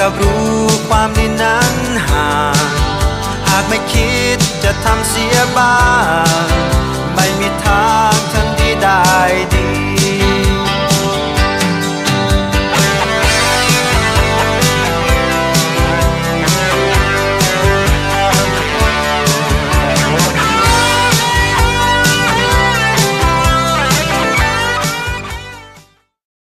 กับรู้ความดีนั้นห่าง หากไม่คิดจะทำเสียบ้าง